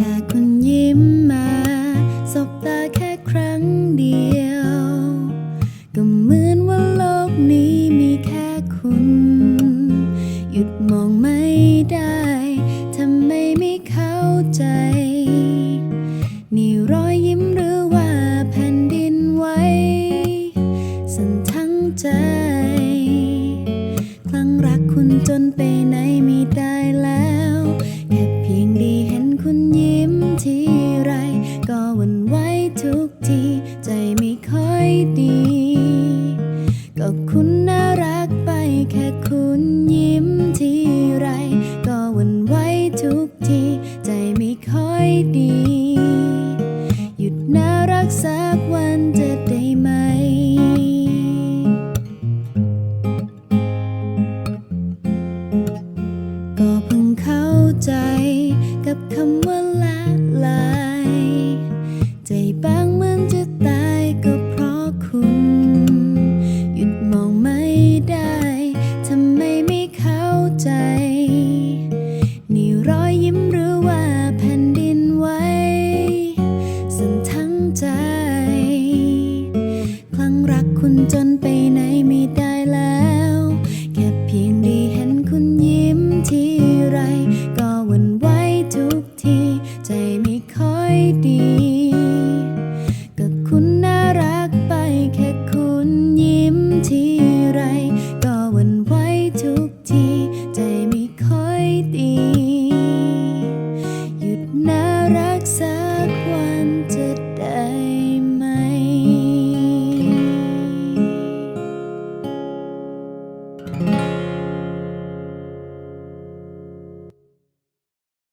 ค่คุณยิ้มมาสบตาแค่ครั้งเดียว ก็เหมือนว่าโลกนี้มีแค่คุณ หยุดมองไม่ได้ทำไมไม่เข้าใจ นี่รอยยิ้มหรือว่าแผ่นดินไหวสั่นทั้งใจ คลั่งรักคุณจนไปไหนไม่ได้แล้ว แค่เพียงด้ ใจไม่ค่อยดี ก็คุณน่ารักไปแค่คุณยิ้มทีไร ก็หวันไหวทุกที ใจไม่ค่อยดี หยุดน่ารักสักวันจะได้ไหมก็เพิ่งเข้าใจกับคำว่าละลา คุณจนไป